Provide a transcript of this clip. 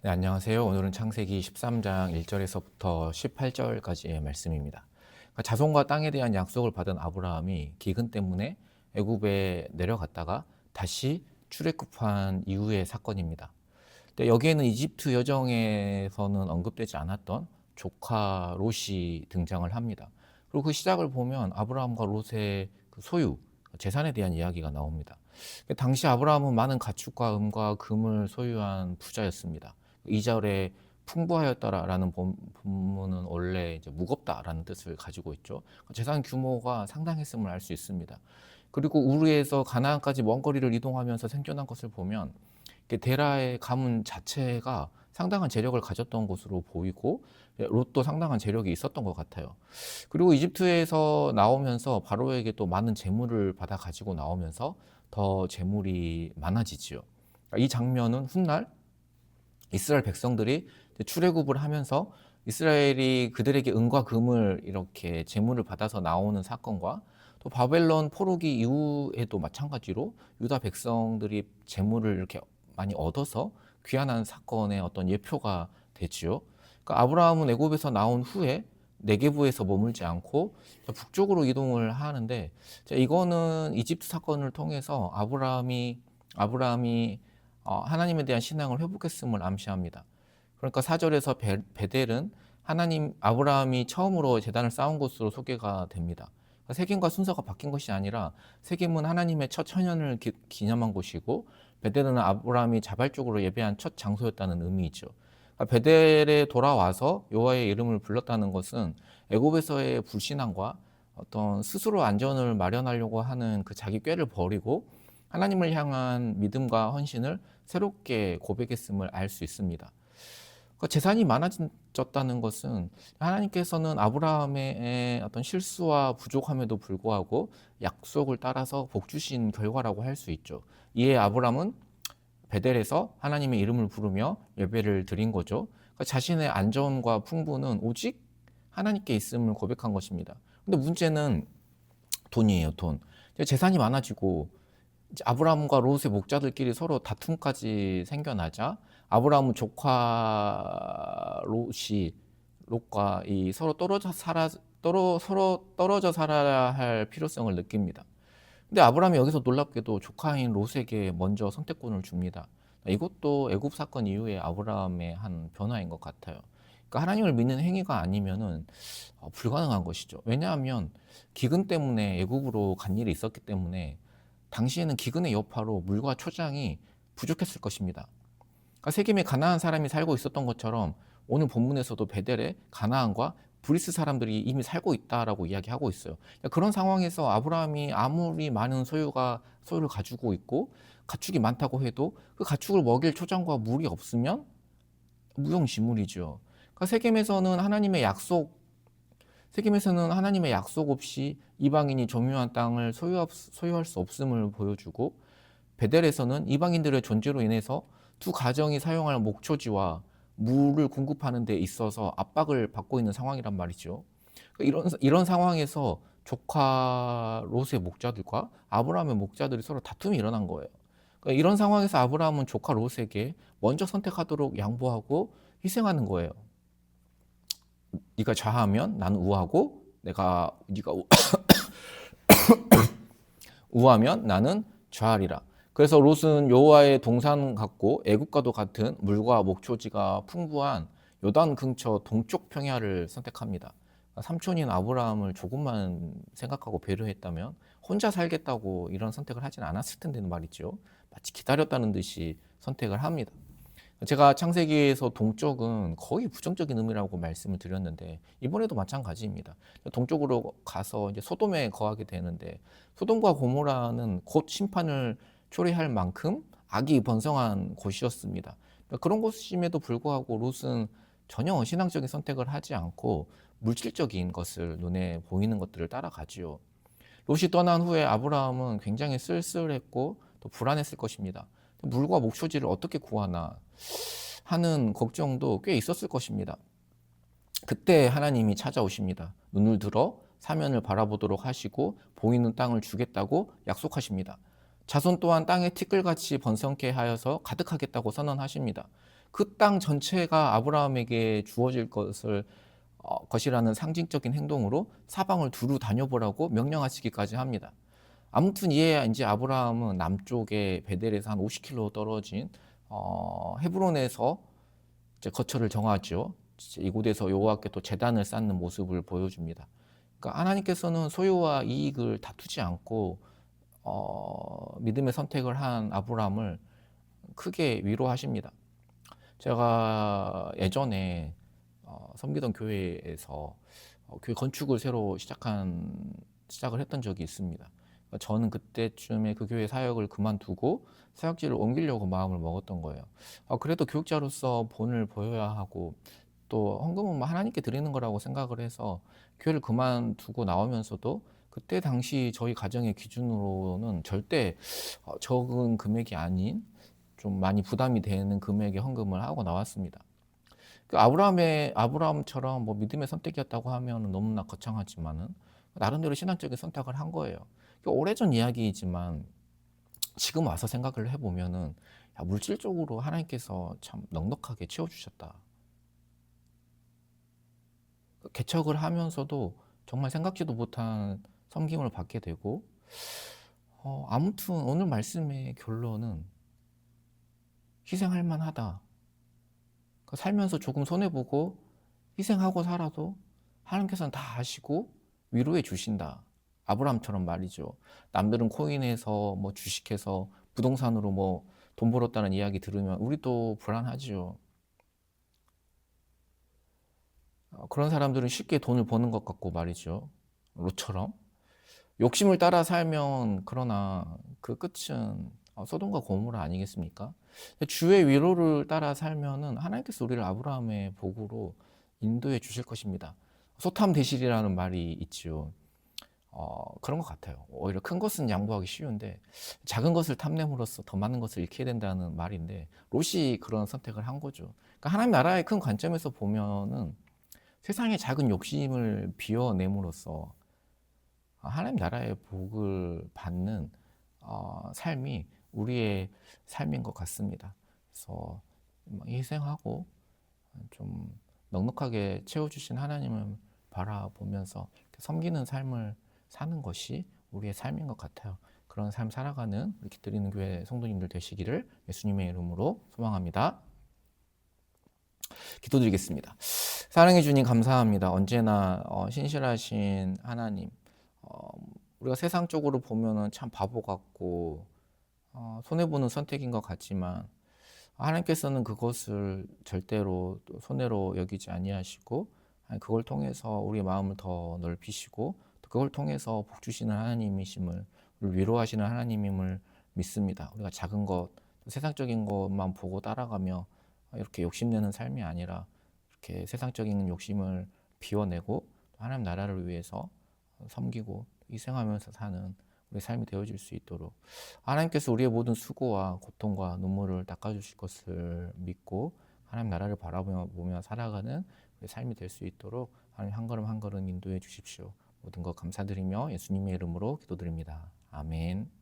네, 안녕하세요. 오늘은 창세기 13장 1절에서부터 18절까지의 말씀입니다. 그러니까 자손과 땅에 대한 약속을 받은 아브라함이 기근 때문에 애굽에 내려갔다가 다시 출애굽한 이후의 사건입니다. 여기에는 이집트 여정에서는 언급되지 않았던 조카 롯이 등장을 합니다. 그리고 그 시작을 보면 아브라함과 롯의 그 소유, 재산에 대한 이야기가 나옵니다. 당시 아브라함은 많은 가축과 음과 금을 소유한 부자였습니다. 2절에 풍부하였다라는 본- 본문은 원래 이제 무겁다라는 뜻을 가지고 있죠. 재산 규모가 상당했음을 알 수 있습니다. 그리고 우르에서 가나안까지 먼 거리를 이동하면서 생존한 것을 보면 데라의 가문 자체가 상당한 재력을 가졌던 것으로 보이고 예, 롯도 상당한 재력이 있었던 것 같아요. 그리고 이집트에서 나오면서 바로에게 또 많은 재물을 받아 가지고 나오면서 더 재물이 많아지지요. 이 장면은 훗날 이스라엘 백성들이 출애굽을 하면서 이스라엘이 그들에게 은과 금을 이렇게 재물을 받아서 나오는 사건과 또 바벨론 포로기 이후에도 마찬가지로 유다 백성들이 재물을 이렇게 많이 얻어서 귀환한 사건의 어떤 예표가 되지요. 그러니까 아브라함은 애굽에서 나온 후에 네게부에서 머물지 않고 북쪽으로 이동을 하는데 자, 이거는 이집트 사건을 통해서 아브라함이 아브라함이 어, 하나님에 대한 신앙을 회복했음을 암시합니다. 그러니까 사절에서 베, 베델은 하나님 아브라함이 처음으로 재단을 쌓은 곳으로 소개가 됩니다. 그러니까 세겜과 순서가 바뀐 것이 아니라 세겜은 하나님의 첫 천연을 기, 기념한 곳이고 베델은 아브라함이 자발적으로 예배한 첫 장소였다는 의미이죠. 그러니까 베델에 돌아와서 여호와의 이름을 불렀다는 것은 애굽에서의 불신앙과 어떤 스스로 안전을 마련하려고 하는 그 자기 꾀를 버리고 하나님을 향한 믿음과 헌신을 새롭게 고백했음을 알 수 있습니다. 그 재산이 많아졌다는 것은 하나님께서는 아브라함의 어떤 실수와 부족함에도 불구하고 약속을 따라서 복 주신 결과라고 할 수 있죠. 이에 아브라함은 베델에서 하나님의 이름을 부르며 예배를 드린 거죠. 그러니까 자신의 안전과 풍부는 오직 하나님께 있음을 고백한 것입니다. 근데 문제는 돈이에요, 돈. 재산이 많아지고 아브라함과 롯의 목자들끼리 서로 다툼까지 생겨나자 아브라함은 조카 롯이 롯과 이 서로 떨어져 살아 떨어 서로 떨어져 살아야 할 필요성을 느낍니다. 근데 아브라함이 여기서 놀랍게도 조카인 롯에게 먼저 선택권을 줍니다. 이것도 애굽 사건 이후에 아브라함의 한 변화인 것 같아요. 그러니까 하나님을 믿는 행위가 아니면은 어, 불가능한 것이죠. 왜냐하면 기근 때문에 애굽으로 간 일이 있었기 때문에 당시에는 기근의 여파로 물과 초장이 부족했을 것입니다. 그러니까 세겜에 가나안 사람이 살고 있었던 것처럼 오늘 본문에서도 베델에 가나안과 브리스 사람들이 이미 살고 있다라고 이야기하고 있어요. 그러니까 그런 상황에서 아브라함이 아무리 많은 소유가 소유를 가지고 있고 가축이 많다고 해도 그 가축을 먹일 초장과 물이 없으면 무용지물이죠. 그러니까 세겜에서는 하나님의 약속 세겜에서는 하나님의 약속 없이 이방인이 점유한 땅을 소유할 수 없음을 보여주고 베델에서는 이방인들의 존재로 인해서 두 가정이 사용할 목초지와 물을 공급하는 데 있어서 압박을 받고 있는 상황이란 말이죠. 이런 이런 상황에서 조카 롯의 목자들과 아브라함의 목자들이 서로 다툼이 일어난 거예요. 그러니까 이런 상황에서 아브라함은 조카 롯에게 먼저 선택하도록 양보하고 희생하는 거예요. 네가 좌하면 나는 우하고 내가 네가 우... 우하면 나는 좌하리라. 그래서 롯은 여호와의 동산 같고 애국과도 같은 물과 목초지가 풍부한 요단 근처 동쪽 평야를 선택합니다. 삼촌인 아브라함을 조금만 생각하고 배려했다면 혼자 살겠다고 이런 선택을 하진 않았을 텐데 말이죠. 마치 기다렸다는 듯이 선택을 합니다. 제가 창세기에서 동쪽은 거의 부정적인 의미라고 말씀을 드렸는데 이번에도 마찬가지입니다. 동쪽으로 가서 이제 소돔에 거하게 되는데 소돔과 고모라는 곧 심판을 초래할 만큼 악이 번성한 곳이었습니다. 그런 곳임에도 불구하고 롯은 전혀 신앙적인 선택을 하지 않고 물질적인 것을 눈에 보이는 것들을 따라가지요. 롯이 떠난 후에 아브라함은 굉장히 쓸쓸했고 또 불안했을 것입니다. 물과 목초지를 어떻게 구하나 하는 걱정도 꽤 있었을 것입니다. 그때 하나님이 찾아오십니다. 눈을 들어 사면을 바라보도록 하시고 보이는 땅을 주겠다고 약속하십니다. 자손 또한 땅에 티끌같이 번성케 하여서 가득하겠다고 선언하십니다. 그 땅 전체가 아브라함에게 주어질 것을 어, 것이라는 상징적인 행동으로 사방을 두루 다녀보라고 명령하시기까지 합니다. 아무튼 이에 이제 아브라함은 남쪽에 베델에서 한 50km 떨어진 어, 헤브론에서 이제 거처를 정하죠. 이곳에서 여호와께 또 제단을 쌓는 모습을 보여줍니다. 그러니까 하나님께서는 소유와 이익을 다투지 않고 어, 믿음의 선택을 한 아브라함을 크게 위로하십니다. 제가 예전에 어, 섬기던 교회에서 어, 교회 건축을 새로 시작한 시작을 했던 적이 있습니다. 저는 그때쯤에 그 교회 사역을 그만두고 사역지를 옮기려고 마음을 먹었던 거예요. 어, 그래도 교육자로서 본을 보여야 하고 또 헌금은 뭐 하나님께 드리는 거라고 생각을 해서 교회를 그만두고 나오면서도 그때 당시 저희 가정의 기준으로는 절대 어, 적은 금액이 아닌 좀 많이 부담이 되는 금액의 헌금을 하고 나왔습니다. 그 아브라함의 아브라함처럼 뭐 믿음의 선택이었다고 하면 너무나 거창하지만은 나름대로 신앙적인 선택을 한 거예요. 그 오래전 이야기이지만 지금 와서 생각을 해보면은 야, 물질적으로 하나님께서 참 넉넉하게 채워주셨다. 그 개척을 하면서도 정말 생각지도 못한 섬김을 받게 되고 어, 아무튼 오늘 말씀의 결론은 희생할 만하다. 그 살면서 조금 손해 보고 희생하고 살아도 하나님께서는 다 아시고 위로해 주신다. 아브라함처럼 말이죠. 남들은 코인해서 뭐 주식해서 부동산으로 뭐 돈 벌었다는 이야기 들으면 우리도 불안하지요. 어, 그런 사람들은 쉽게 돈을 버는 것 같고 말이죠. 로처럼. 욕심을 따라 살면 그러나 그 끝은 어, 소돔과 고모라 아니겠습니까? 주의 위로를 따라 살면은 하나님께서 우리를 아브라함의 복으로 인도해 주실 것입니다. 소탐 대실이라는 말이 있지요. 어, 그런 것 같아요. 오히려 큰 것은 양보하기 쉬운데 작은 것을 탐냄으로써 더 많은 것을 잃게 된다는 말인데 롯이 그런 선택을 한 거죠. 그러니까 하나님 나라의 큰 관점에서 보면은 세상의 작은 욕심을 비워냄으로써 하나님 나라의 복을 받는 어, 삶이 우리의 삶인 것 같습니다. 그래서 뭐 희생하고 좀 넉넉하게 채워주신 하나님을 바라보면서 섬기는 삶을 사는 것이 우리의 삶인 것 같아요. 그런 삶 살아가는 우리 기드리는 교회 성도님들 되시기를 예수님의 이름으로 소망합니다. 기도드리겠습니다. 사랑해 주님 감사합니다. 언제나 어, 신실하신 하나님. 어, 우리가 세상적으로 보면은 참 바보 같고 어, 손해 보는 선택인 것 같지만 하나님께서는 그것을 절대로 손해로 여기지 아니하시고 그걸 통해서 우리의 마음을 더 넓히시고 그걸 통해서 복 주시는 하나님이심을 위로하시는 하나님임을 믿습니다. 우리가 작은 것, 세상적인 것만 보고 따라가며 이렇게 욕심내는 삶이 아니라 이렇게 세상적인 욕심을 비워내고 하나님 나라를 위해서 섬기고 희생하면서 사는 우리 삶이 되어질 수 있도록 하나님께서 우리의 모든 수고와 고통과 눈물을 닦아주실 것을 믿고 하나님 나라를 바라보며 살아가는 우리 삶이 될 수 있도록 하나님 한 걸음 한 걸음 인도해 주십시오. 모든 것 감사드리며 예수님의 이름으로 기도드립니다. 아멘.